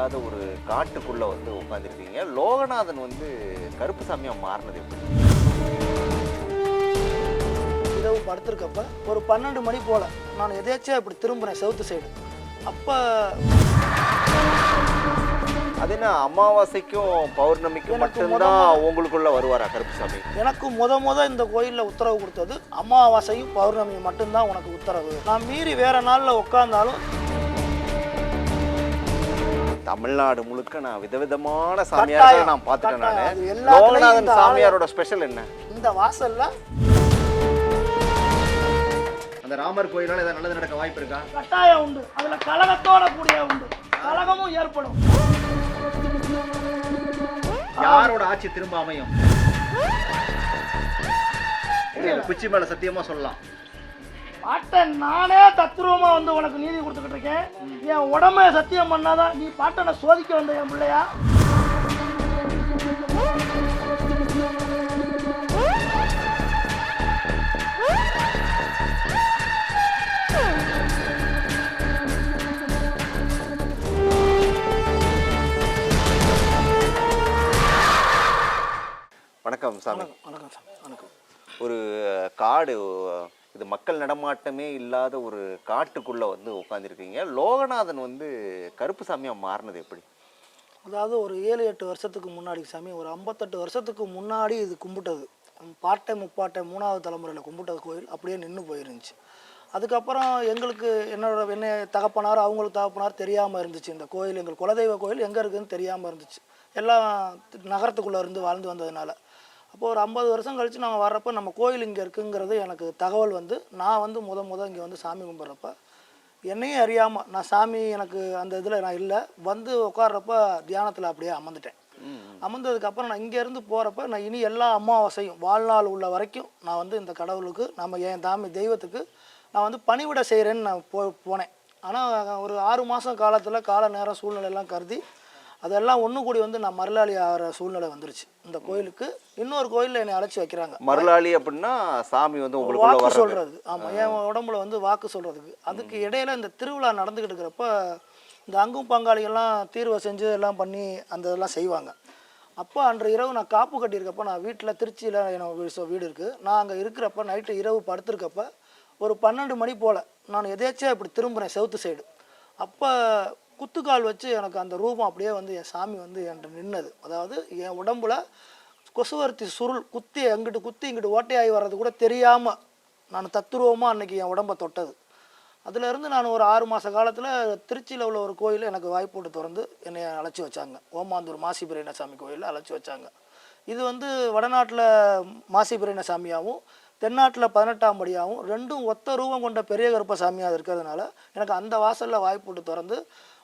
இல்லாத ஒரு காட்டுக்குள்ள வந்து உட்காந்துருக்கீங்க லோகநாதன் வந்து கருப்பு சாமியா மாறினது எப்படி? இரவு படுத்திருக்கப்ப ஒரு பன்னெண்டு மணி போல் நான் எதேச்சியாக இப்படி திரும்புகிறேன் சவுத்து சைடு அப்போ அது என்ன அமாவாசைக்கும் பௌர்ணமிக்கும் மட்டும்தான் உங்களுக்குள்ள வருவாரா கருப்பு சாமி? எனக்கு முத முத இந்த கோயிலில் உத்தரவு கொடுத்தது அமாவாசையும் பௌர்ணமியும் மட்டும்தான் உனக்கு உத்தரவு. நான் மீறி வேற நாளில் உட்காந்தாலும் தமிழ்நாடு முழுக்க நான் விதவிதமான சாமியார்களை நான் பார்த்துட்டேன் நான். லோகநாதன் சாமியாரோட ஸ்பெஷல் என்ன? இந்த வாசல்ல அந்த ராமர் கோயிலால ஏதாவது நல்லது நடக்க வாய்ப்பு இருக்கா? கட்டாயம் உண்டு. அதுல கலகத்தோட கூடிய உண்டு. கலகமும் ஏற்படும். யாரோட ஆட்சி திரும்ப அமையும்? குச்சி மேல சத்தியமா சொல்லலாம். பாட்டன் நானே தத்ரூபமா வந்து உனக்கு நீதி கொடுத்துக்கிட்டு இருக்கேன். என் உடம்ப சத்தியம் பண்ணாதான் நீ பாட்டனை சோதிக்க வந்த என் பிள்ளையா? வணக்கம் சாமி. வணக்கம் சார் வணக்கம். ஒரு காடு இது மக்கள் நடமாட்டமே இல்லாத ஒரு காட்டுக்குள்ள வந்து உட்காந்துருக்கீங்க லோகநாதன் வந்து கருப்பு சாமியா மாறினது எப்படி? அதாவது ஒரு ஏழு எட்டு வருஷத்துக்கு முன்னாடி சாமி ஒரு ஐம்பத்தெட்டு வருஷத்துக்கு முன்னாடி இது கும்பிட்டது. பாட்டை முப்பாட்டை மூணாவது தலைமுறையில் கும்பிட்டது கோயில் அப்படியே நின்று போயிருந்துச்சு. அதுக்கப்புறம் எங்களுக்கு என்னோட என்ன தகப்பனார் அவங்களுக்கு தகப்பனார் தெரியாமல் இருந்துச்சு. இந்த கோயில் எங்கள் குலதெய்வ கோயில் எங்கே இருக்குதுன்னு தெரியாமல் இருந்துச்சு. எல்லாம் நகரத்துக்குள்ளே இருந்து வாழ்ந்து வந்ததுனால. அப்போ ஒரு ஐம்பது வருஷம் கழித்து நாங்கள் வர்றப்ப நம்ம கோயில் இங்கே இருக்குங்கிறது எனக்கு தகவல் வந்து நான் வந்து முத முத இங்கே வந்து சாமி கும்பிட்றப்ப என்னையும் அறியாமல் நான் சாமி எனக்கு அந்த இதில் நான் இல்லை வந்து உட்கார்றப்ப தியானத்தில் அப்படியே அமர்ந்துட்டேன். அமர்ந்ததுக்கப்புறம் நான் இங்கேருந்து போகிறப்ப நான் இனி எல்லா அமாவாசையும் வாழ்நாள் உள்ள வரைக்கும் நான் வந்து இந்த கடவுளுக்கு நம்ம என் தாமி தெய்வத்துக்கு நான் வந்து பணிவிட செய்கிறேன்னு நான் போ போனேன். ஆனால் ஒரு ஆறு மாதம் காலத்தில் கால நேரம் சூழ்நிலை எல்லாம் கருதி அதெல்லாம் ஒன்று கூடி வந்து நான் மருளாளி ஆகிற சூழ்நிலை வந்துருச்சு. இந்த கோயிலுக்கு இன்னொரு கோயிலில் என்னை அழைச்சி வைக்கிறாங்க. மருளாளி அப்படின்னா சாமி வந்து உங்களுக்குள்ள வாக்கு வர்றது. சொல்றது. ஆமா என் உடம்புல வந்து வாக்கு சொல்றதுக்கு. அதுக்கு இடையில இந்த திருவிழா நடந்துகிட்டு இருக்கிறப்ப இந்த அங்கும் பங்காளிகள்லாம் தீர்வை செஞ்சு எல்லாம் பண்ணி அந்த இதெல்லாம் செய்வாங்க. அப்போ அன்று இரவு நான் காப்பு கட்டியிருக்கப்ப நான் வீட்டில் திருச்சியில் என்னோட வீடு இருக்குது நான் அங்கே இருக்கிறப்ப நைட்டு இரவு படுத்திருக்கப்ப ஒரு பன்னெண்டு மணி போல் நான் எதேச்சியாக இப்படி திரும்புகிறேன் சவுத்து சைடு அப்போ குத்துக்கால் வச்சு எனக்கு அந்த ரூபம் அப்படியே வந்து என் சாமி வந்து என்கிட்ட நின்னது. அதாவது என் உடம்புல கொசுவர்த்தி சுருள் குத்தி அங்கிட்டு குத்தி இங்கிட்டு ஓட்டையாகி வர்றது கூட தெரியாமல் நான் தத்துருவமாக அன்னைக்கு என் உடம்பை தொட்டது. அதுலேருந்து நான் ஒரு ஆறு மாத காலத்தில் திருச்சியில் உள்ள ஒரு கோயில் எனக்கு வாய்ப்பு போட்டு திறந்து என்னை அழைச்சி வச்சாங்க. ஓமாந்தூர் மாசி சாமி கோயிலில் அழைச்சி வச்சாங்க. இது வந்து வடநாட்டில் மாசி சாமியாகவும் தென்னாட்டில் பதினெட்டாம் படியாகவும் ரெண்டும் ஒத்த ரூபம் கொண்ட பெரிய கருப்ப சாமியாக இருக்கிறதுனால எனக்கு அந்த வாசலில் வாய்ப்பு போட்டு திறந்து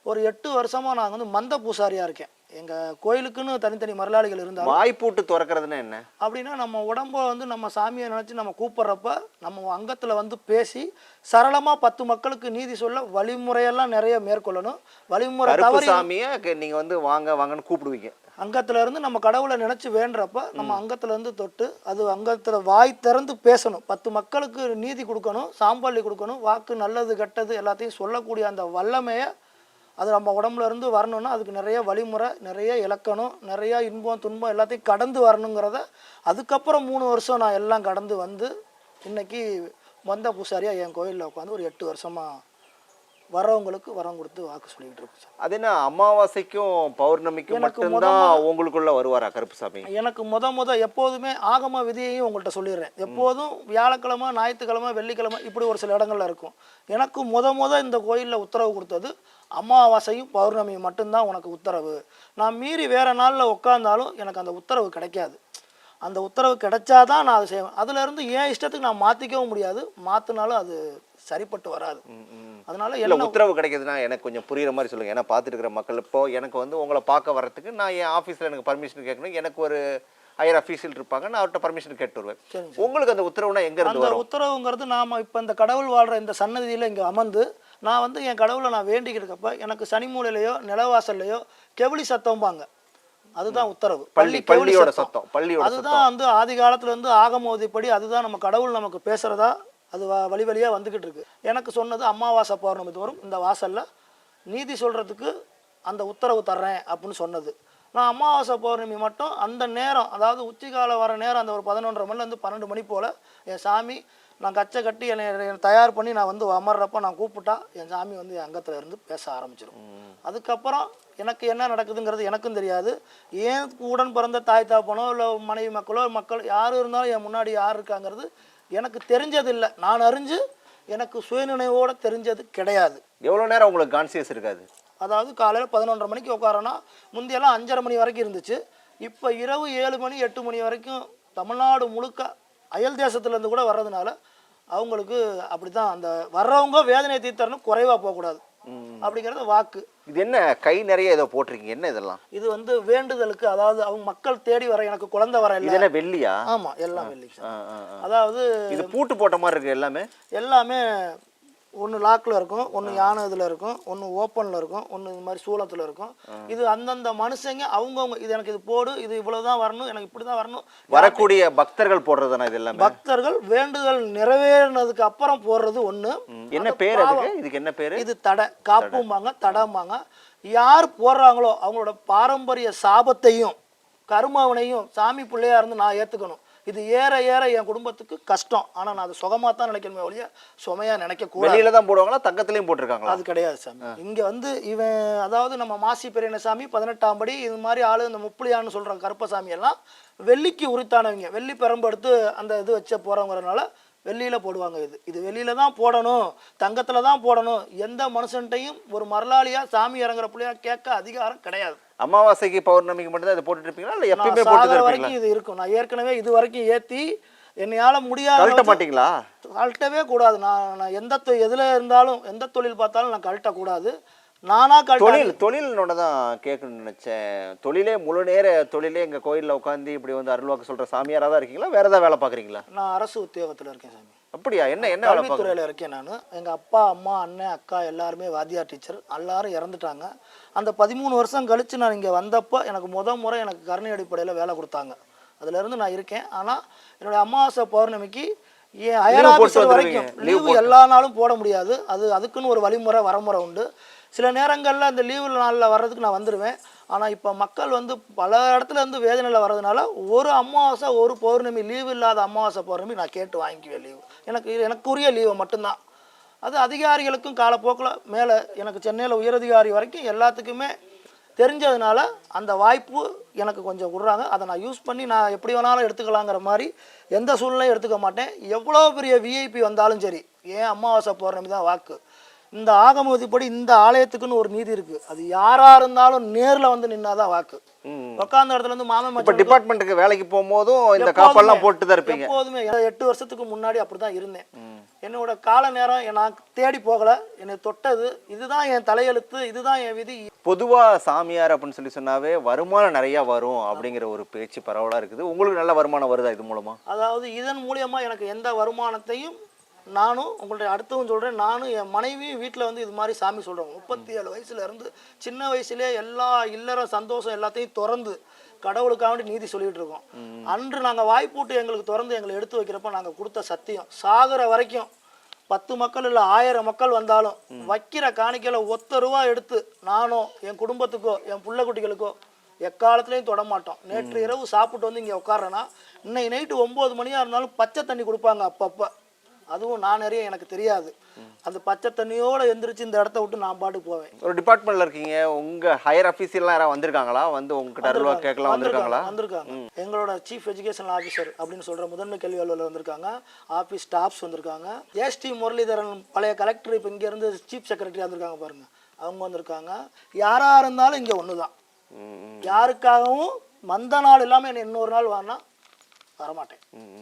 ஒரு எட்டு வருஷமாக நான் வந்து மந்த பூசாரியாக இருக்கேன். எங்கள் கோயிலுக்குன்னு தனித்தனி மரலாளிகள் இருந்தாலும் வாய்ப்பூட்டு திறக்கிறதுன்னா என்ன? அப்படின்னா நம்ம உடம்ப வந்து நம்ம சாமியை நினச்சி நம்ம கூப்பிட்றப்ப நம்ம அங்கத்தில் வந்து பேசி சரளமாக பத்து மக்களுக்கு நீதி சொல்ல வழிமுறையெல்லாம் நிறைய மேற்கொள்ளணும். வழிமுறை தவறி சாமியை க- நீங்க வந்து வாங்க வாங்கன்னு கூப்பிடுவீங்க. அங்கத்துல இருந்து நம்ம கடவுளை நினச்சி வேண்டுறப்ப நம்ம அங்கத்துல இருந்து தொட்டு அது அங்கத்தில் வாய் திறந்து பேசணும். பத்து மக்களுக்கு நீதி கொடுக்கணும் சாம்பள்ளி கொடுக்கணும் வாக்கு நல்லது கெட்டது எல்லாத்தையும் சொல்லக்கூடிய அந்த வல்லமையை அது நம்ம உடம்புல இருந்து வரணும்னா அதுக்கு நிறைய வழிமுறை நிறைய இலக்கணம் நிறைய இன்பம் துன்பம் எல்லாத்தையும் கடந்து வரணுங்கிறத அதுக்கப்புறம் மூணு வருஷம் நான் எல்லாம் கடந்து வந்து இன்னைக்கு மந்த பூசாரியாக என் கோயிலில் உட்காந்து ஒரு எட்டு வருஷமாக வர்றவங்களுக்கு வரம் கொடுத்து வாக்கு சொல்லிக்கிட்டு இருக்கோம் சார். அது என்ன அமாவாசைக்கும் பௌர்ணமிக்கும் மட்டும்தான் உங்களுக்குள்ள வருவாரா கருப்பு சாமி எனக்கு முத முத எப்போதுமே ஆகம விதியையும் உங்கள்கிட்ட சொல்லிடுறேன். எப்போதும் வியாழக்கிழமை ஞாயிற்றுக்கிழமை வெள்ளிக்கிழமை இப்படி ஒரு சில இடங்கள்ல இருக்கும். எனக்கு முத முத இந்த கோயிலில் உத்தரவு கொடுத்தது அமாவாசையும் பௌர்ணமியும் மட்டும்தான் உனக்கு உத்தரவு. நான் மீறி வேற நாளில் உட்காந்தாலும் எனக்கு அந்த உத்தரவு கிடைக்காது. அந்த உத்தரவு கிடைச்சாதான் நான் அதை செய்வேன். அதுல இருந்து என் இஷ்டத்துக்கு நான் மாற்றிக்கவும் முடியாது. மாற்றினாலும் அது சரிப்பட்டு வராது. அதனால இல்ல உத்தரவு கிடைக்குதுன்னா எனக்கு கொஞ்சம் புரியுற மாதிரி சொல்லுங்க. ஏன்னா பார்த்துட்டு இருக்கிற மக்கள் இப்போ எனக்கு வந்து உங்களை பார்க்க வர்றதுக்கு நான் என் ஆஃபீஸில் எனக்கு பர்மிஷன் கேட்கணும். எனக்கு ஒரு ஹையர் அஃபீஷியல் இருப்பாங்க. நான் அவர்கிட்ட பர்மிஷன் கேட்டு வருவேன். உங்களுக்கு அந்த உத்தரவுனா எங்க இருந்து அந்த உத்தரவுங்கிறது நாம இப்போ இந்த கடவுள் வாழ்கிற இந்த சன்னதியில் இங்கே அமர்ந்து நான் வந்து என் கடவுளை நான் வேண்டிக்கிட்டு எனக்கு சனி மூலையிலையோ நிலவாசல்லையோ கெவிலி சத்தம்பாங்க. அதுதான் உத்தரவு. பள்ளி பள்ளியோட சத்தம் பள்ளியோட அதுதான் வந்து ஆதி காலத்துல இருந்து ஆகமோதிப்படி அதுதான் நம்ம கடவுள் நமக்கு பேசுறதா அது வழி வழியா வந்துகிட்டு இருக்கு. எனக்கு சொன்னது அமாவாசை பௌர்ணமி தோறும் இந்த வாசல்ல நீதி சொல்றதுக்கு அந்த உத்தரவு தர்றேன் அப்படின்னு சொன்னது. நான் அமாவாசை பௌர்ணமி மட்டும் அந்த நேரம் அதாவது உச்சிகால வர நேரம் அந்த ஒரு பதினொன்றரை மணிலேருந்து பன்னெண்டு மணி போல் என் சாமி நான் கச்சை கட்டி என்னை தயார் பண்ணி நான் வந்து அமர்றப்ப நான் கூப்பிட்டா என் சாமி வந்து என் அங்கத்தில் இருந்து பேச ஆரம்பிச்சிடும் அதுக்கப்புறம் எனக்கு என்ன நடக்குதுங்கிறது எனக்கும் தெரியாது. ஏன் உடன் பிறந்த தாய் தாப்பனோ இல்லை மனைவி மக்களோ மக்கள் யார் இருந்தாலும் என் முன்னாடி யார் இருக்காங்கிறது எனக்கு தெரிஞ்சதில்லை. நான் அறிஞ்சு எனக்கு சுயநினைவோடு தெரிஞ்சது கிடையாது. எவ்வளோ நேரம் உங்களுக்கு கான்சியஸ் இருக்காது? அதாவது காலையில் பதினொன்றரை மணிக்கு உட்காரோன்னா முந்தையெல்லாம் அஞ்சரை மணி வரைக்கும் இருந்துச்சு. இப்போ இரவு ஏழு மணி எட்டு மணி வரைக்கும் தமிழ்நாடு முழுக்க அயல் தேசத்துலேருந்து கூட வர்றதுனால அவங்களுக்கு அப்படி தான் அந்த வர்றவங்க வேதனை தீர்த்தரணும் குறைவாக போகக்கூடாது. அப்படிங்கிறது வாக்கு. இது என்ன கை நிறைய ஏதோ போட்டிருக்கீங்க என்ன இதெல்லாம்? இது வந்து வேண்டுதலுக்கு அதாவது அவங்க மக்கள் தேடி வர எனக்கு குழந்தை வர இல்லை. வெள்ளியா? ஆமாம் எல்லாம் வெள்ளி. அதாவது இது பூட்டு போட்ட மாதிரி இருக்கு எல்லாமே? எல்லாமே ஒன்று லாக்கில் இருக்கும் ஒன்று யானை இதில் இருக்கும் ஒன்று ஓப்பனில் இருக்கும் ஒன்று இது மாதிரி சூளத்தில் இருக்கும். இது அந்தந்த மனுஷங்க அவங்கவுங்க இது எனக்கு இது போடு இது இவ்வளோ தான் வரணும் எனக்கு இப்படி தான் வரணும் வரக்கூடிய பக்தர்கள் போடுறதுனா இது எல்லாமே? பக்தர்கள் வேண்டுதல் நிறைவேறினதுக்கு அப்புறம் போடுறது ஒன்று. என்ன பேர் இதுக்கு என்ன பேரு? இது தடை. காப்பும்பாங்க தடம்பாங்க. யார் போடுறாங்களோ அவங்களோட பாரம்பரிய சாபத்தையும் கருமாவனையும் சாமி பிள்ளையா இருந்து நான் ஏற்றுக்கணும் இது ஏற ஏற என் குடும்பத்துக்கு கஷ்டம். ஆனால் நான் அது சுகமாக தான் நினைக்கணுமே ஒழிய சுமையாக நினைக்கக்கூடாது வெளியில தான் போடுவாங்களா தங்கத்துலயும் போட்டிருக்காங்களா? அது கிடையாது சாமி. இங்க வந்து இவன் அதாவது நம்ம மாசி பெரியனசாமி பதினெட்டாம் படி இது மாதிரி ஆளு இந்த முப்புளியான்னு சொல்ற கருப்பசாமி எல்லாம் வெள்ளிக்கு உரித்தானவங்க. வெள்ளி பெரம்பு எடுத்து அந்த இது வச்ச போறவங்கிறனால வெள்ளியில போடுவாங்க இது. இது வெளியில தான் போடணும் தங்கத்துல தான் போடணும். எந்த மனுஷன்ட்டையும் ஒரு மரலாளியா சாமி இறங்குற புள்ளையா கேட்க அதிகாரம் கிடையாது. அமாவாசைக்கு பௌர்ணமிக்கு மட்டும் தான் இதை போட்டுட்டு இருப்பீங்களா? இல்ல எப்பயுமே போட்டு வரைக்கும் இது இருக்கும். நான் ஏற்கனவே இது வரைக்கும் ஏத்தி என்னையால முடியாத கழட்ட மாட்டீங்களா? கழட்டவே கூடாது. நான் நான் எந்த எதுல இருந்தாலும் எந்த தொழில் பார்த்தாலும் நான் கழட்டக்கூடாது. நானா தொழில் தொழில்னோட தான் கேட்கணும்னு நினைச்சேன். தொழிலே முழு நேர தொழிலே எங்க கோயில்ல உட்காந்து இப்படி வந்து அருள்வாக்கு சொல்ற சாமியாரா தான் இருக்கீங்களா? வேற ஏதாவது வேலை பாக்குறீங்களா நான் அரசு உத்தியோகத்துல இருக்கேன் சாமி. அப்படியா? என்ன என்ன கல்வித்துறையில இருக்கேன் நான். எங்க அப்பா அம்மா அண்ணன் அக்கா எல்லாருமே வாத்தியார் டீச்சர். எல்லாரும் இறந்துட்டாங்க. அந்த பதிமூணு வருஷம் கழிச்சு நான் இங்க வந்தப்போ எனக்கு முத முறை எனக்கு கருணை அடிப்படையில வேலை கொடுத்தாங்க. அதுல இருந்து நான் இருக்கேன். ஆனா என்னுடைய அமாவாசை பௌர்ணமிக்கு போட்டு ஆஃபீஸர் வரைக்கும் லீவு எல்லா நாளும் போட முடியாது. அது அதுக்குன்னு ஒரு வழிமுறை வரமுறை உண்டு. சில நேரங்களில் அந்த லீவு நாளில் வர்றதுக்கு நான் வந்துடுவேன் ஆனால் இப்போ மக்கள் வந்து பல இடத்துல இருந்து வேதனையில் வர்றதுனால ஒரு அமாவாசை ஒரு பௌர்ணமி லீவு இல்லாத அமாவாசை பௌர்ணமி நான் கேட்டு வாங்கிக்குவேன் லீவு. எனக்கு எனக்குரிய லீவை மட்டும்தான். அது அதிகாரிகளுக்கும் காலப்போக்கில் மேலே எனக்கு சென்னையில் உயரதிகாரி வரைக்கும் எல்லாத்துக்குமே தெரிஞ்சதுனால அந்த வாய்ப்பு எனக்கு கொஞ்சம் விட்றாங்க. அதை நான் யூஸ் பண்ணி நான் எப்படி வேணாலும் எடுத்துக்கலாங்கிற மாதிரி எந்த சூழ்நிலையும் எடுத்துக்க மாட்டேன். எவ்வளோ பெரிய விஐபி வந்தாலும் சரி ஏன் அமாவாசை பௌர்ணமி தான் வாக்கு. இந்த ஆகம விதிப்படி இந்த ஆலயத்துக்குன்னு ஒரு நீதி இருக்குது அது யாராக இருந்தாலும் நேரில் வந்து நின்னாதான் வாக்கு. உட்காந்த இடத்துல இருந்து மாமன் இப்ப டிபார்ட்மெண்ட்டுக்கு வேலைக்கு போகும்போதும் இந்த காப்பெல்லாம் போட்டு தான் இருப்பீங்க. எப்போதுமே எட்டு வருஷத்துக்கு முன்னாடி அப்படிதான் இருந்தேன். என்னோட கால நேரம் நான் தேடி போகல. என்னை தொட்டது. இதுதான் என் தலையெழுத்து. இதுதான் என் விதி. பொதுவா சாமியார் அப்படின்னு சொல்லி சொன்னாவே வருமானம் நிறைய வரும் அப்படிங்கிற ஒரு பேச்சு பரவலா இருக்குது. உங்களுக்கு நல்ல வருமானம் வருதா இது மூலமா? அதாவது இதன் மூலியமா எனக்கு எந்த வருமானத்தையும் நானும் உங்கள்ட்ட அடுத்தவும் சொல்றேன் நானும் என் மனைவியும் வீட்டில் வந்து இது மாதிரி சாமி சொல்றோம். முப்பத்தி ஏழு வயசுல இருந்து சின்ன வயசுலயே எல்லா இல்லற சந்தோஷம் எல்லாத்தையும் திறந்து கடவுளுக்காக வேண்டி நீதி சொல்லிட்டு இருக்கோம். அன்று நாங்க வாய்ப்பூட்டு எங்களுக்கு திறந்து எங்களை எடுத்து வைக்கிறப்ப நாங்க கொடுத்த சத்தியம். சாகுற வரைக்கும் பத்து மக்கள் இல்லை ஆயிரம் மக்கள் வந்தாலும் வைக்கிற காணிக்கையில ஒத்த ரூபா எடுத்து நானோ என் குடும்பத்துக்கோ என் புள்ள குட்டிகளுக்கோ எக்காலத்துலேயும் தொட மாட்டோம். நேற்று இரவு சாப்பிட்டு வந்து இங்கே உட்கார்றேன்னா இன்னைக்கு நைட்டு ஒம்பது மணியாக இருந்தாலும் பச்சை தண்ணி கொடுப்பாங்க அப்பப்போ. அதுவும் நான் நிறைய எனக்கு தெரியாது. அந்த பச்சை தண்ணியோட எந்திரிச்சு இந்த இடத்த விட்டு நான் பாட்டுக்கு போவேன். ஒரு டிபார்ட்மெண்ட்ல இருக்கீங்க. உங்க ஹையர் அஃபீஸர்லாம் யாராவது வந்திருக்காங்களா? வந்து உங்ககிட்ட அருள்வா கேட்கலாம் வந்திருக்காங்களா? வந்திருக்காங்க. எங்களோட சீஃப் எஜுகேஷன் ஆஃபீஸர் அப்படின்னு சொல்ற முதன்மை கல்வி அலுவலர் வந்திருக்காங்க. ஆஃபீஸ் ஸ்டாஃப்ஸ் வந்திருக்காங்க. எஸ்டி முரளிதரன் பழைய கலெக்டர் இப்போ இங்க இருந்து சீஃப் செக்ரட்டரி வந்திருக்காங்க பாருங்க. அவங்க வந்திருக்காங்க. யாரா இருந்தாலும் இங்க ஒண்ணுதான். ம், ம். யாருக்காகவும் மந்த நாள் இல்லாம என்ன இன்னொரு நாள் வானா வரமாட்டேன்.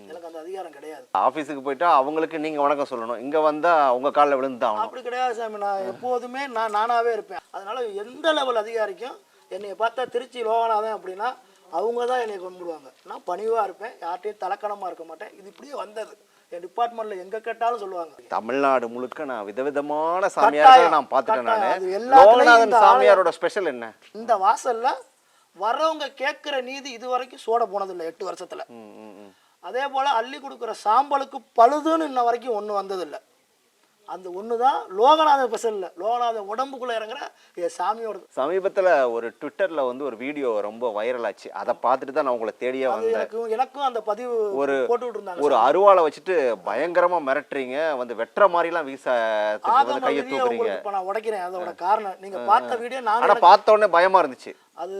எனக்கு அந்த அதிகாரம் கிடையாது. ஆஃபீஸுக்கு போயிட்டா அவங்களுக்கு நீங்க வணக்கம் சொல்லணும். இங்க வந்தா உங்க காலில் விழுந்து தான் ஆகணும். அப்படி கிடையாது சாமி. நான் எப்போதுமே நான் நானாவே இருப்பேன். அதனால எந்த லெவல் அதிகாரிக்கும் என்னைய பார்த்தா திருச்சி லோகநாதன் அப்படின்னா அவங்க தான் என்னை கும்பிடுவாங்க. நான் பணிவாக இருப்பேன். யார்கிட்டயும் தலக்கணமாக இருக்க மாட்டேன். இது இப்படியே வந்தது. என் டிபார்ட்மெண்ட்டில் எங்கே கேட்டாலும் சொல்லுவாங்க. தமிழ்நாடு முழுக்க நான் விதவிதமான சாமியார்களை நான் பார்த்துட்டேன் நான். லோகநாதன் சாமியாரோட ஸ்பெஷல் என்ன? இந்த வாசல்ல வர்றவங்க கேட்குற நீதி இது வரைக்கும் சோட போனதில்லை எட்டு வருஷத்துல. அதே போல அள்ளி கொடுக்குற சாம்பலுக்கு பழுதுன்னு இன்ன வரைக்கும் ஒன்றும் வந்ததில்லை அந்த ஒன்று தான் லோகநாதன் ஸ்பெஷல் இல்லை லோகநாதன் உடம்புக்குள்ளே இறங்குற என் சாமியோடது சமீபத்தில் ஒரு ட்விட்டரில் வந்து ஒரு வீடியோ ரொம்ப வைரல் ஆச்சு. அதை பார்த்துட்டு தான் நான் உங்களை தேடியே வந்தேன். எனக்கும் எனக்கும் அந்த பதிவு ஒரு போட்டு விட்டுருந்தாங்க ஒரு அருவாளை வச்சுட்டு பயங்கரமா மிரட்டுறீங்க. வந்து வெட்டுற மாதிரிலாம் வீச கையை தூக்குறீங்க. இப்போ நான் உடைக்கிறேன். அதோட காரணம் நீங்க பார்த்த வீடியோ நான் ஆனா பார்த்த உடனே பயமா இருந்துச்சு. அது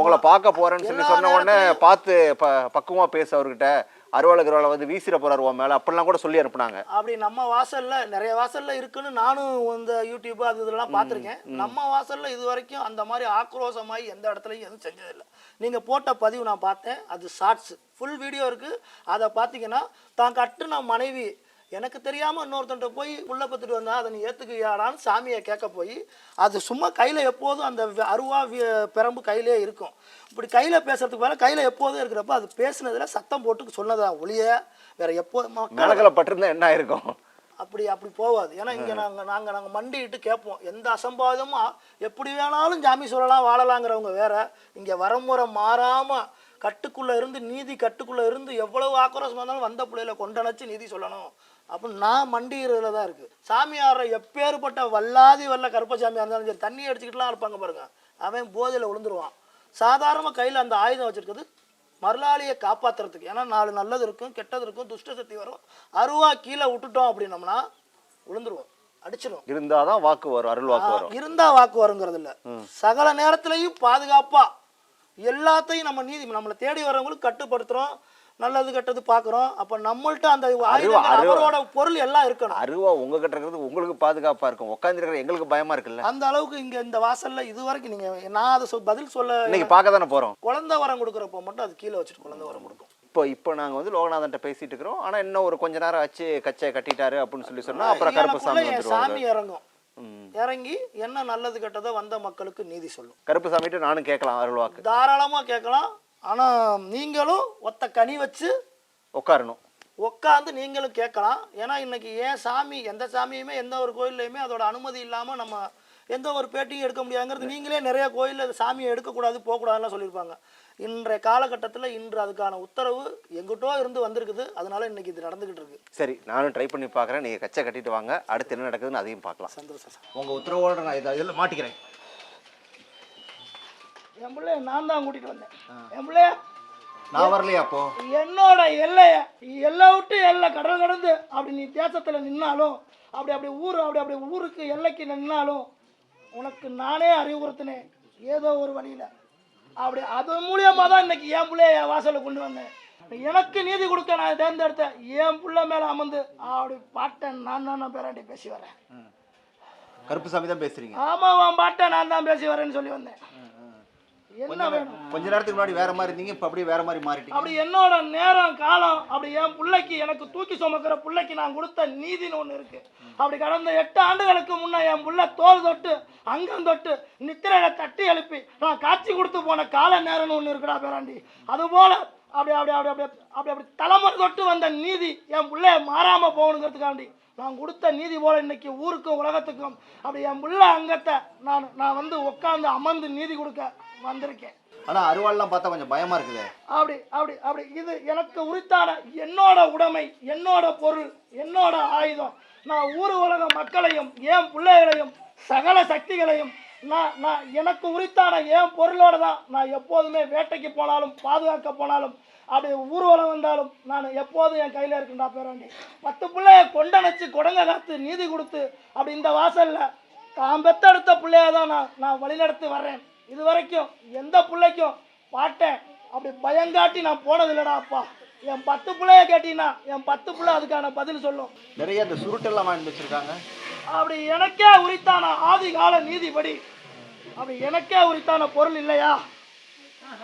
உங்களை பார்க்க போறேன்னு சொல்லி சொன்ன உடனே பார்த்து ப பக்குவமா பேச அவர்கிட்ட. அருவாளை கருவாளை வந்து வீசிட போறாரு உன் மேல. அப்படிலாம் கூட சொல்லி அனுப்புனாங்க. அப்படி நம்ம வாசல்ல நிறைய வாசல்ல இருக்குன்னு நானும் இந்த யூடியூப் அது இதெல்லாம் பார்த்துருக்கேன். நம்ம வாசல்ல இது வரைக்கும் அந்த மாதிரி ஆக்ரோஷமாய் எந்த இடத்துலையும் எதுவும் செஞ்சதில்லை. நீங்க போட்ட பதிவு நான் பார்த்தேன். அது ஷார்ட்ஸ். ஃபுல் வீடியோ இருக்கு. அதை பார்த்தீங்கன்னா தான் கட்டுன மனைவி எனக்கு தெரியாம இன்னொருத்தன்ட்ட போய் உள்ள பத்துட்டு வந்தா அதை நீ ஏத்துக்குவியாடான்னு சாமியை கேட்க போய் அது சும்மா கையில எப்போதும் அந்த அருவா பிரம்பு கையிலே இருக்கும். இப்படி கையில பேசுறதுக்கு மேல கையில எப்போதும் இருக்கிறப்ப அது பேசுனதுல சத்தம் போட்டு சொன்னதா ஒளிய வேற எப்போ மக்கள் மிளகுல பட்டிருந்தா என்ன ஆயிருக்கும்? அப்படி அப்படி போகாது ஏன்னா இங்கே நாங்கள் நாங்கள் நாங்கள் மண்டிட்டு கேட்போம். எந்த அசம்பாவிதமும் ஆ- எப்படி வேணாலும் ஜாமி சொல்லலாம் வாழலாங்கிறவங்க வேற. இங்கே வரமுறை மாறாமல் கட்டுக்குள்ளே இருந்து நீதி கட்டுக்குள்ளே இருந்து எவ்வளவு ஆக்ரோஷமாக இருந்தாலும் வந்த பிள்ளையில கொண்டணைச்சு நீதி சொல்லணும். அப்படின்னு நான் மண்டிகிறதுல தான் இருக்குது சாமியார எப்பேற்பட்ட வல்லாதி வல்ல கருப்பசாமியாக இருந்தாலும் சரி தண்ணி அடிச்சுக்கிட்டுலாம் இருப்பாங்க பாருங்க. அவன் போதையில் விழுந்துருவான். சாதாரணமாக கையில் அந்த ஆயுதம் வச்சிருக்கிறது மருளாளியை காப்பாத்துறதுக்கு. ஏன்னா நாலு நல்லது இருக்கும் கெட்டது இருக்கும் துஷ்ட சக்தி வரும். அருவா கீழே விட்டுட்டோம் அப்படின்னம்னா விழுந்துருவோம் அடிச்சிடும் இருந்தாதான் வாக்கு வரும் அருள் வாக்கு வரும். இருந்தா வாக்கு வருங்கிறது இல்ல. சகல நேரத்திலையும் பாதுகாப்பா எல்லாத்தையும் நம்ம நீதி நம்மளை தேடி வரவங்களுக்கு கட்டுப்படுத்துறோம். நல்லது கெட்டது பார்க்குறோம் அப்போ நம்மள்ட்ட அந்த. அவரோட பொருள் எல்லாம் இருக்கணும். அருவா உங்ககிட்ட இருக்கிறது உங்களுக்கு பாதுகாப்பா இருக்கும். உட்காந்துருக்கிற எங்களுக்கு பயமா இருக்குல்ல? அந்த அளவுக்கு இங்க இந்த வாசல்ல இது வரைக்கும் நீங்க நான் அதை சொல் பதில் சொல்ல இன்னைக்கு பார்க்க தானே போறோம். குழந்தை வரம் கொடுக்குறப்ப மட்டும் அது கீழே வச்சுட்டு குழந்தை வரம் கொடுக்கும். இப்போ இப்போ நாங்க வந்து லோகநாதன்ட்ட பேசிட்டு இருக்கிறோம். ஆனா இன்னும் ஒரு கொஞ்ச நேரம் ஆச்சு கச்சை கட்டிட்டாரு அப்படின்னு சொல்லி சொன்னா அப்புறம் கருப்பு சாமி சாமி இறங்கும். இறங்கி என்ன நல்லது கெட்டதோ வந்த மக்களுக்கு நீதி சொல்லும். கருப்பு சாமிகிட்ட நானும் கேட்கலாம் அருள் வாக்கு தாராளமா கேட்கலாம். ஆனா நீங்களும் ஒத்த கனி வச்சு உட்காரணும் உட்காந்து நீங்களும் கேட்கலாம். ஏன்னா இன்னைக்கு ஏன் சாமி எந்த சாமியுமே எந்த ஒரு கோயில்லையுமே அதோட அனுமதி இல்லாமல் நம்ம எந்த ஒரு பேட்டியும் எடுக்க முடியாதுங்கிறது நீங்களே நிறைய கோயிலில் சாமியை எடுக்கக்கூடாது போகக்கூடாதுலாம் சொல்லியிருப்பாங்க. இன்றைய காலகட்டத்தில் இன்று அதுக்கான உத்தரவு எங்கிட்டோ இருந்து வந்திருக்குது. அதனால இன்னைக்கு இது நடந்துகிட்டு இருக்கு. சரி நானும் ட்ரை பண்ணி பார்க்குறேன். நீங்கள் கச்சை கட்டிட்டு வாங்க. அடுத்து என்ன நடக்குதுன்னு அதையும் பார்க்கலாம். சந்தோஷம் சார். உங்கள் உத்தரவோட நான் இதை இதில் மாட்டிக்கிறேன். என் பிள்ளைய நான் தான் கூட்டிகிட்டு வந்தேன். என் பிள்ளைய நான் வரலையா அப்போ? என்னோட எல்லைய எல்லை விட்டு எல்லை கடல் கடந்து அப்படி நீ தேசத்தில் நின்னாலும் அப்படி அப்படி ஊர் அப்படி அப்படி ஊருக்கு எல்லைக்கு நின்னாலும் உனக்கு நானே அறிவுறுத்தினேன். ஏதோ ஒரு வழியில். அப்படி அது மூலியமாக தான் இன்னைக்கு என் பிள்ளைய என் வாசலில் கொண்டு வந்தேன். எனக்கு நீதி கொடுக்க நான் தேர்ந்தெடுத்தேன் என் புள்ள மேலே அமர்ந்து அப்படி பாட்டேன் நான் தான் நான் பேராண்டி பேசி வரேன். கருப்பு சாமி தான் பேசுறீங்க. ஆமாம் உன் பாட்டை நான் தான் பேசி வரேன்னு சொல்லி வந்தேன். கொஞ்ச நேரத்துக்கு முன்னாடி வேற மாதிரி இருந்தீங்க இப்போ அப்படியே வேற மாதிரி மாறிட்டீங்க. அப்படி என்னோட நேரம் காலம் அப்படி என் பிள்ளைக்கு எனக்கு தூக்கி சுமக்கிற பிள்ளைக்கு நான் கொடுத்த நீதின்னு ஒன்று இருக்கு. அப்படி கடந்த எட்டு ஆண்டுகளுக்கு முன்ன என் புள்ள தோல் தொட்டு அங்கம் தொட்டு நித்திரையில தட்டி எழுப்பி நான் காட்சி கொடுத்து போன கால நேரம்னு ஒன்று இருக்குடா பேராண்டி. அதுபோல அப்படி அப்படி அப்படி அப்படி அப்படி அப்படி தலைமுறை தொட்டு வந்த நீதி என் பிள்ளைய மாறாம போகணுங்கிறதுக்காண்டி நான் கொடுத்த நீதி போல இன்னைக்கு ஊருக்கும் உலகத்துக்கும் அப்படி என் புள்ள அங்கத்தை நான் நான் வந்து உட்காந்து அமர்ந்து நீதி கொடுக்க வந்திருக்கேன். ஆனா அருவாள்லாம் பார்த்தா கொஞ்சம் பயமா இருக்குதே. அப்படி அப்படி அப்படி. இது எனக்கு உரித்தான என்னோட உடைமை என்னோட பொருள் என்னோட ஆயுதம். நான் ஊர் உலக மக்களையும் என் பிள்ளைகளையும் சகல சக்திகளையும் நான் நான் எனக்கு உரித்தான என் பொருளோட தான் நான் எப்போதுமே வேட்டைக்கு போனாலும் பாதுகாக்க போனாலும் அப்படி ஊர்வலம் வந்தாலும் நான் எப்போதும் என் கையில் இருக்குண்டா பேராண்டி. பத்து பிள்ளைய கொண்டணைச்சு கொடங்க காத்து நீதி கொடுத்து அப்படி இந்த வாசல்ல தான் பெத்தெடுத்த பிள்ளைய தான் நான் நான் வழிநடத்தி வர்றேன். இது வரைக்கும் எந்த பிள்ளைக்கும் பாட்டேன் அப்படி பயங்காட்டி நான் போனதில்லடா அப்பா. என் பத்து பிள்ளைய கேட்டீங்கன்னா என் பத்து பிள்ளை அதுக்கான பதில் சொல்லும். நிறைய இந்த சுருட்டெல்லாம் வாங்கி வச்சிருக்காங்க. அப்படி எனக்கே உரித்தான ஆதி கால நீதிபடி. அப்படி எனக்கே உரித்தான பொருள் இல்லையா?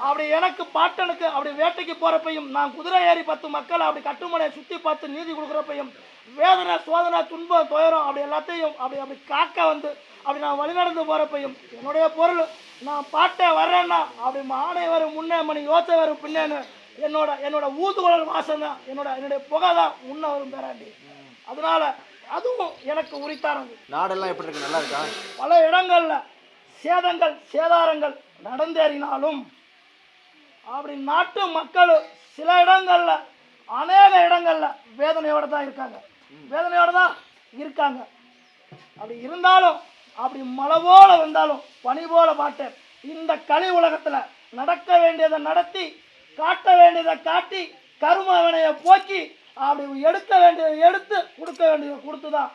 அப்படி எனக்கு பாட்டனுக்கு அப்படி வேட்டைக்கு போறப்பையும் நான் குதிரை ஏறி பத்து மக்களை அப்படி கட்டுமனையை சுத்தி பார்த்து நீதி கொடுக்குறப்பையும் வேதனை சோதனை துன்பம் துயரம் அப்படி எல்லாத்தையும் அப்படி அப்படி காக்க வந்து அப்படி நான் வழிநடந்து போறப்பையும் என்னுடைய பொருள் நான் பாட்டை வர்றேன்னா அப்படி மானை வரும் முன்னே மணி யோசை வரும் பின்னேன்னு என்னோட என்னோட ஊதுகுழல் வாசம் தான் என்னோட என்னுடைய புகை தான் முன்ன வரும் பேராண்டி அதனால அதுவும் எனக்கு உரித்தானது. நாடெல்லாம் எப்படி இருக்கு? நல்லா இருக்கா? பல இடங்கள்ல சேதங்கள் சேதாரங்கள் நடந்தேறினாலும் அப்படி நாட்டு மக்கள் சில இடங்கள்ல அநேக இடங்கள்ல வேதனையோட தான் இருக்காங்க. வேதனையோட தான் இருக்காங்க. அப்படி இருந்தாலும் அப்படி மழை போல வந்தாலும் பனி போல மாட்டேன் இந்த கலி உலகத்துல நடக்க வேண்டியதை நடத்தி காட்ட வேண்டியதை காட்டி கரும வினையை போக்கி அப்படி எடுக்க வேண்டியதை எடுத்து கொடுக்க வேண்டியதை கொடுத்து தான்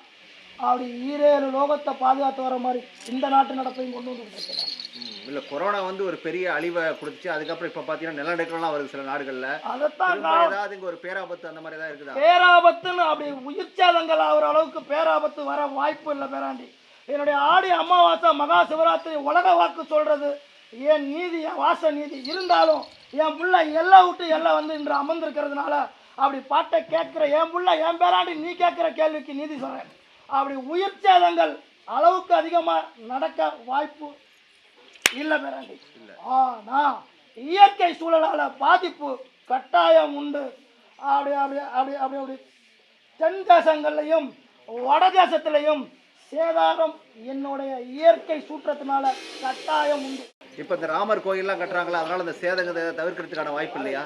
அப்படி ஈரேழு லோகத்தை பாதுகாத்து வர மாதிரி இந்த நாட்டு நடப்பையும் கொண்டு வந்து கொடுத்துருக்கேன் இல்லை கொரோனா வந்து ஒரு பெரிய அழிவை கொடுத்துச்சு. அதுக்கப்புறம் இப்போ பார்த்தீங்கன்னா நிலநடுக்கம்லாம் வருது சில நாடுகளில். அதைத்தான் ஏதாவது இங்கே ஒரு பேராபத்து அந்த மாதிரி ஏதாவது இருக்குதா? பேராபத்துன்னு அப்படி உயிர் சேதங்கள் ஆகிற அளவுக்கு பேராபத்து வர வாய்ப்பு இல்லை பேராண்டி. என்னுடைய ஆடி அமாவாசை மகா சிவராத்திரி உலக வாக்கு சொல்றது. என் நீதி என் வாச நீதி இருந்தாலும் என் புள்ள எல்லை விட்டு எல்லை வந்து இன்று அமர்ந்திருக்கிறதுனால அப்படி பாட்டை கேட்குற என் புள்ள என் பேராண்டி நீ கேட்குற கேள்விக்கு நீதி சொல்கிறேன் அப்படி உயிர் சேதங்கள் அளவுக்கு அதிகமாக நடக்க வாய்ப்பு இல்லை பேராண்டி ஆனா இயற்கை சூழலால பாதிப்பு கட்டாயம் உண்டு. அப்படி அப்படி அப்படி அப்படி அப்படி. தென் தேசங்கள்லையும் வட தேசத்திலையும் சேதாரம் என்னுடைய இயற்கை சூற்றத்தினால கட்டாயம் உண்டு. இப்போ இந்த ராமர் கோயில்லாம் கட்டுறாங்களா? அதனால இந்த சேதங்களை தவிர்க்கிறதுக்கான வாய்ப்பு இல்லையா?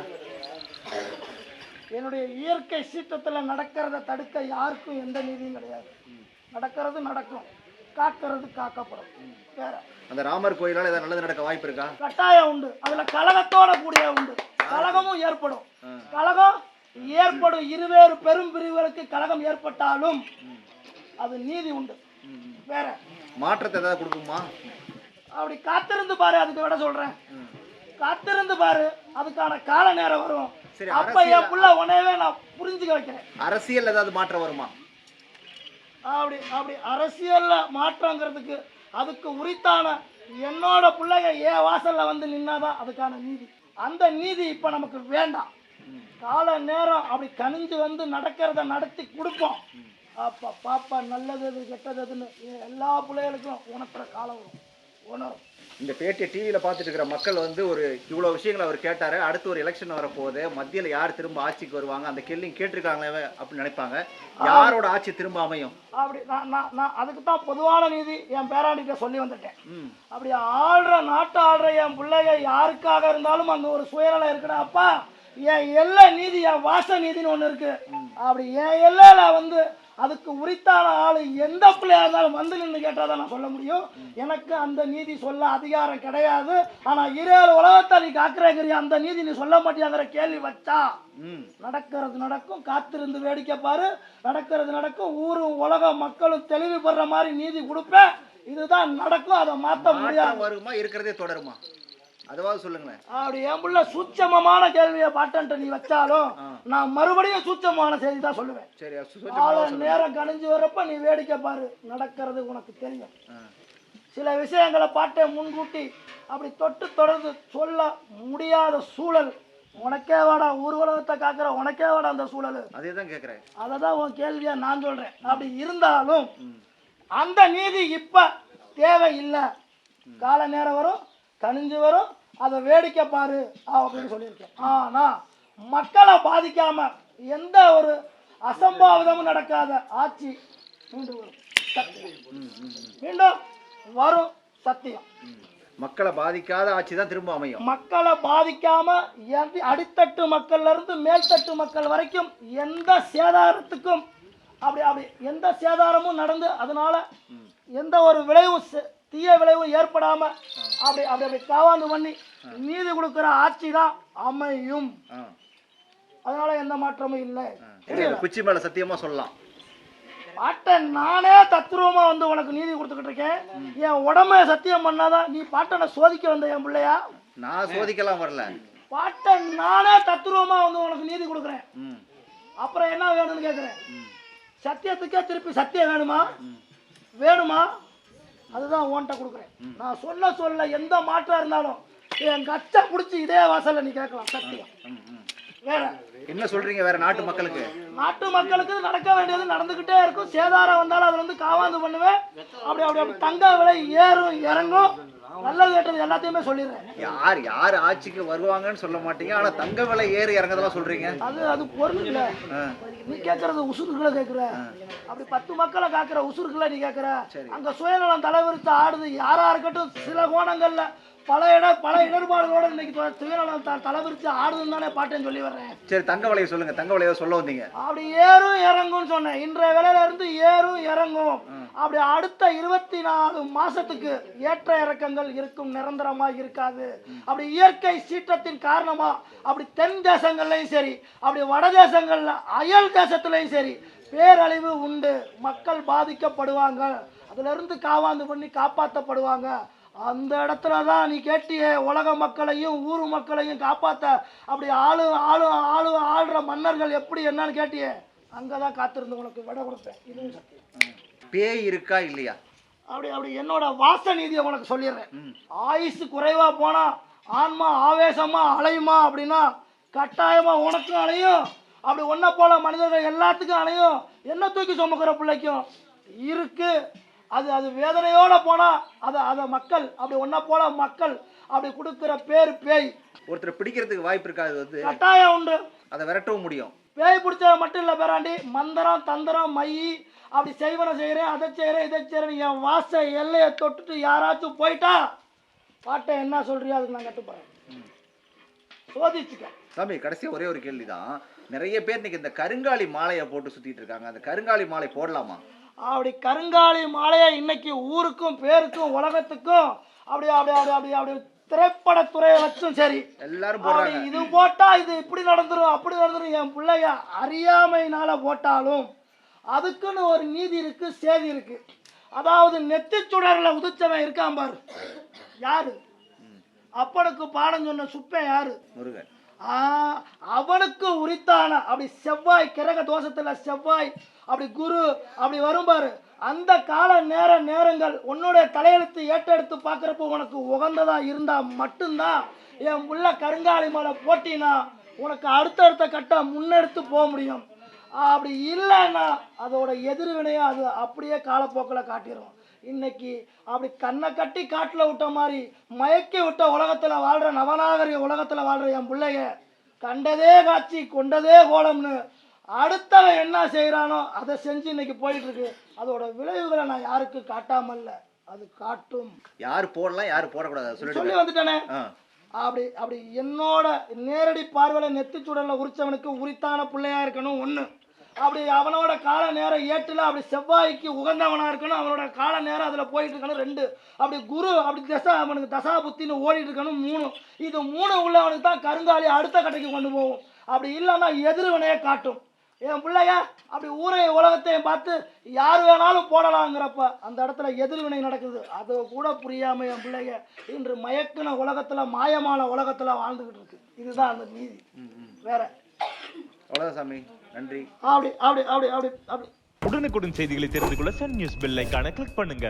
என்னுடைய இயற்கை சீற்றத்தில் நடக்கிறத தடுக்க யாருக்கும் எந்த நீதியும் கிடையாது. நடக்கிறது நடக்கும். காக்கிறது காக்கப்படும். வேற. அந்த ராமர் கோயிலால் ஏதாவது நல்லது நடக்க வாய்ப்பு இருக்கா? கட்டாயம் உண்டு. அதுல கலகத்தோட கூடிய உண்டு. கலகமும் ஏற்படும். கலகம் ஏற்படும். இருவேறு பெரும் பிரிவுகளுக்கு கலகம் ஏற்பட்டாலும் அது நீதி உண்டு. வேற. மாற்றத்தை ஏதாவது கொடுக்குமா? அப்படி காத்திருந்து பாரு அதுக்கு விட சொல்றேன். காத்திருந்து பாரு அதுக்கான கால நேரம் வரும். அப்ப என் புள்ள உன்னையவே நான் புரிஞ்சுக்க வைக்கிறேன். அரசியல் ஏதாவது மாற்றம் வருமா? அப்படி அப்படி அரசியலில் மாற்றங்கிறதுக்கு அதுக்கு உரித்தான என்னோட பிள்ளைங்க ஏன் வாசலில் வந்து நின்னாதான் அதுக்கான நீதி. அந்த நீதி இப்போ நமக்கு வேண்டாம். கால நேரம் அப்படி கனிஞ்சு வந்து நடக்கிறத நடத்தி கொடுப்போம். அப்பா பாப்பா நல்லது எது கெட்டது எதுன்னு எல்லா பிள்ளைகளுக்கும் உணர்த்துற காலம் வரும். உணரும். இந்த பேட்டியை டிவியில் பார்த்துட்டு இருக்கிற மக்கள் வந்து ஒரு இவ்வளோ விஷயங்களை அவர் கேட்டாரு. அடுத்து ஒரு எலெக்ஷன் வரப்போகுது. மத்தியில் யார் திரும்ப ஆட்சிக்கு வருவாங்க? அந்த கேள்வியும் கேட்டிருக்காங்களே அப்படின்னு நினைப்பாங்க. யாரோட ஆட்சி திரும்ப அமையும்? அப்படி நான் நான் நான் அதுக்கு தான் பொதுவான நீதி என் பேராண்டிகிட்ட சொல்லி வந்துட்டேன். அப்படி ஆள்ற நாட்டு ஆள்ற என் பிள்ளைங்க யாருக்காக இருந்தாலும் அங்கே ஒரு சுயநலம் இருக்குடா அப்பா என் எல்லை நீதி என் வாச நீதின்னு ஒன்று இருக்கு. அப்படி என் எல்லையில வந்து அதுக்கு உரித்தான ஆள் எந்த பிள்ளையா இருந்தாலும் வந்து நின்று கேட்டால் தான் நான் சொல்ல முடியும். எனக்கு அந்த நீதி சொல்ல அதிகாரம் கிடையாது. ஆனால் இருபது உலகத்தை நீ காக்குறேங்கிறிய? அந்த நீதி நீ சொல்ல மாட்டியாங்கிற கேள்வி வச்சா. ம். நடக்கிறது நடக்கும் காத்திருந்து வேடிக்கை பாரு. நடக்கிறது நடக்கும் ஊரும் உலக மக்களும் தெளிவுபடுற மாதிரி நீதி கொடுப்பேன். இதுதான் நடக்கும் அதை மாற்ற முடியாது. வருமா இருக்கிறதே தொடருமா? அதுவாவது சொல்லுங்களேன். அப்படி என் புள்ள சூட்சமமான கேள்வியை பாட்டன்ட்டு நீ வச்சாலும் நான் மறுபடியும் சூட்சமான செய்தி தான் சொல்லுவேன். சரி கொஞ்சம் நேரம் கணிஞ்சு வரப்ப நீ வேடிக்கை பாரு நடக்கிறது உனக்கு தெரியும். சில விஷயங்களை பாட்டை முன்கூட்டி அப்படி தொட்டு தொடர்ந்து சொல்ல முடியாத சூழல் உனக்கே வாடா ஊர் உலகத்தை காக்கிற உனக்கே வாடா அந்த சூழல். அதே தான் கேட்குறேன் அதை தான் உன் கேள்வியா நான் சொல்றேன். அப்படி இருந்தாலும் அந்த நீதி இப்ப தேவையில்லை. கால நேரம் வரும் கனிஞ்சு வரும் அதை வேடிக்கை பாரு அப்படின்னு சொல்லியிருக்கேன். ஆனா மக்களை பாதிக்காம எந்த ஒரு அசம்பாவிதமும் நடக்காத ஆட்சி மீண்டும் வரும். மீண்டும் வரும் சத்தியம். மக்களை பாதிக்காத ஆட்சி தான் திரும்ப அமையும். மக்களை பாதிக்காம அடித்தட்டு மக்கள்ல இருந்து மேல்தட்டு மக்கள் வரைக்கும் எந்த சேதாரத்துக்கும் அப்படி அப்படி எந்த சேதாரமும் நடந்து அதனால எந்த ஒரு விளைவும் தீய விளைவும் ஏற்படாம அப்படி அப்படி அப்படி காவாந்து பண்ணி நீதி கொடுக்கிற ஆட்சி தான் அமையும் அதனால எந்த மாற்றமும் இல்லை. குச்சி மேலே சத்தியமாக சொல்லலாம். பாட்டை நானே தத்துருவமா வந்து உனக்கு நீதி கொடுத்துக்கிட்டு இருக்கேன். என் உடம்ப சத்தியம் பண்ணாதான் நீ பாட்டனை சோதிக்க வந்த என் பிள்ளையா? நான் சோதிக்கலாம் வரல. பாட்டை நானே தத்துருவமா வந்து உனக்கு நீதி கொடுக்குறேன். அப்புறம் என்ன வேணும்னு கேட்குறேன் சத்தியத்துக்கே திருப்பி சத்தியம் வேணுமா? வேணுமா? அதுதான் உன்கிட்ட கொடுக்குறேன். நான் சொல்ல சொல்ல எந்த மாற்றம் இருந்தாலும் என் கச்சை பிடிச்சி இதே வாசல்ல நீ கேட்கலாம் சத்தியம். வேற. என்ன சொல்றீங்க வேற நாட்டு மக்களுக்கு? நாட்டு மக்களுக்கு நடக்க வேண்டியது நடந்துக்கிட்டே இருக்கும். சேதாரம் வந்தாலும் அதுல வந்து காவாந்து பண்ணுவேன். அப்படி அப்படி அப்படி தங்க விலை ஏறும் இறங்கும். நல்லது கேட்டது எல்லாத்தையுமே சொல்லிடுறேன். யார் யார் ஆட்சிக்கு வருவாங்கன்னு சொல்ல மாட்டீங்க. ஆனா தங்க விலை ஏறி இறங்கதெல்லாம் சொல்றீங்க. அது அது பொருள் இல்ல. நீ கேட்கறது உசுறுகளை கேட்குற அப்படி பத்து மக்களை காக்கிற உசுறுகளை நீ கேட்குற அங்க சுயநலம் தலைவிரித்து ஆடுது. யாரா இருக்கட்டும் சில கோணங்கள்ல பல இட பல இடர்பாடுகளோட இன்னைக்கு து- துயரம் த- தலை விரிச்சு ஆடுதுன்னு தானே பாட்டேன்னு சொல்லி வர்றேன். சரி தங்க வலையை சொல்லுங்க தங்க வலையை சொல்ல வந்தீங்க? அப்படி ஏறும் இறங்கும்னு சொன்னேன். இன்றைய விலையில இருந்து ஏறும் இறங்கும். அப்படி அடுத்த இருபத்தி நாலு மாசத்துக்கு ஏற்ற இறக்கங்கள் இருக்கும் நிரந்தரமா இருக்காது. அப்படி இயற்கை சீற்றத்தின் காரணமா அப்படி தென் தேசங்கள்லயும் சரி அப்படி வட தேசங்கள்ல அயல் தேசத்துலயும் சரி பேரழிவு உண்டு. மக்கள் பாதிக்கப்படுவாங்க. அதுல இருந்து காவாந்து பண்ணி காப்பாற்றப்படுவாங்க அந்த இடத்துல தான் நீ கேட்டியே உலக மக்களையும் ஊர் மக்களையும் காப்பாத்த. அப்படி ஆளு ஆளு ஆளு ஆளுற மன்னர்கள் எப்படி என்னன்னு கேட்டியே அங்கதான் காத்திருந்து உனக்கு விட கொடுப்பேன் இதுவும் சத்தியம். பேய் இருக்கா இல்லையா? அப்படி அப்படி என்னோட வாச நீதியை உனக்கு சொல்லிடுறேன். ஆயுசு குறைவா போனா ஆன்மா ஆவேசமா அலையுமா அப்படின்னா கட்டாயமா உனக்கும் அலையும். அப்படி ஒன்றை போல மனிதர்கள் எல்லாத்துக்கும் அலையும். என்ன தூக்கி சுமக்கிற பிள்ளைக்கும்? இருக்கு. அது அது வேதனையோட போனா அதை அதை மக்கள் அப்படி ஒன்றை போல மக்கள் அப்படி கொடுக்குற பேர் பேய். ஒருத்தர் பிடிக்கிறதுக்கு வாய்ப்பு இருக்காது வந்து கட்டாயம் உண்டு. அதை விரட்டவும் முடியும். பேய் பிடிச்சது மட்டும் இல்லை பேராண்டி மந்திரம் தந்திரம் மை அப்படி செய்வனை செய்கிறேன் அதை செய்கிறேன் இதை செய்கிறேன் என் வாச எல்லையை தொட்டுட்டு யாராச்சும் போயிட்டா பாட்டை என்ன சொல்றியோ அதுக்கு நான் கட்டுப்பறேன் சோதிச்சுக்க. சாமி கடைசியா ஒரே ஒரு கேள்விதான். நிறைய பேர் இன்னைக்கு இந்த கருங்காலி மாலையை போட்டு சுத்திட்டு இருக்காங்க. அந்த கருங்காலி மாலை போடலாமா? அப்படி கருங்காலி மாலையை இன்னைக்கு ஊருக்கும் பேருக்கும் உலகத்துக்கும் அப்படி அப்படி அப்படி அப்படி அப்படி திரைப்படத்துறையை வச்சும் சரி. எல்லாரும் போடுறாங்க. இது போட்டா இது இப்படி நடந்துரும் அப்படி நடந்துரும். என் பிள்ளைய அறியாமையினால போட்டாலும் அதுக்குன்னு ஒரு நீதி இருக்கு சேதி இருக்கு. அதாவது நெத்திச் சுடர்ல உதிச்சவன் இருக்கான் பாரு. யாரு? அப்பனுக்கு பாடம் சொன்ன சுப்பன் யாரு? முருகன். அவனுக்கு உரித்தான அப்படி செவ்வாய் கிரக தோஷத்துல செவ்வாய் அப்படி குரு அப்படி வரும் பாரு. அந்த கால நேர நேரங்கள் உன்னுடைய தலையெழுத்து ஏற்றெடுத்து பார்க்குறப்போ உனக்கு உகந்ததா இருந்தா மட்டும்தான் என் உள்ள கருங்காலி மலை போட்டினா உனக்கு அடுத்தடுத்த கட்டம் முன்னெடுத்து போக முடியும். அப்படி இல்லைன்னா அதோட எதிர்வினையை அது அப்படியே காலப்போக்கில் காட்டிடும் இன்னைக்கு அப்படி கண்ணை கட்டி காட்டில் விட்ட மாதிரி மயக்கி விட்ட உலகத்தில் வாழ்கிற நவநாகரிக உலகத்தில் வாழ்கிற என் பிள்ளைய கண்டதே காட்சி கொண்டதே கோலம்னு அடுத்தவன் என்ன செய்கிறானோ அதை செஞ்சு இன்னைக்கு போயிட்டு இருக்கு அதோட விளைவுகளை நான் யாருக்கு காட்டாமல்ல அது காட்டும். யார் போடலாம் யார் போடக்கூடாது சொல்லி வந்துட்டானே. அப்படி அப்படி என்னோட நேரடி பார்வையில் நெத்திச்சுடலில் உரிச்சவனுக்கு உரித்தான பிள்ளையா இருக்கணும் ஒன்று அப்படி அவனோட கால நேரம் ஏட்டில் அப்படி செவ்வாய்க்கு உகந்தவனா இருக்கணும். அவனோட கால நேரம் அதில் போயிட்டு இருக்கணும். ரெண்டு. அப்படி குரு அப்படி தசா அவனுக்கு தசா புத்தின்னு ஓடிட்டு இருக்கணும். மூணு. இது மூணு உள்ளவனுக்கு தான் கருங்காலி அடுத்த கட்டைக்கு கொண்டு போகும். அப்படி இல்லைன்னா எதிர்வினையை காட்டும். என் பிள்ளைய அப்படி ஊரையும் உலகத்தையும் பார்த்து யார் வேணாலும் போடலாங்கிறப்ப அந்த இடத்துல எதிர்வினை நடக்குது. அது கூட புரியாம என் பிள்ளைங்க இன்று மயக்கின உலகத்துல மாயமான உலகத்துல வாழ்ந்துகிட்டு இருக்கு. இதுதான் அந்த நீதி. வேற. அவ்வளோதான் சாமி. நன்றி. அப்படி அப்படி அப்படி அப்படி அப்படி உடனுக்குடன் செய்திகளை தெரிந்து கொள்ள சன் நியூஸ் பெல் ஐகானை கிளிக் பண்ணுங்க.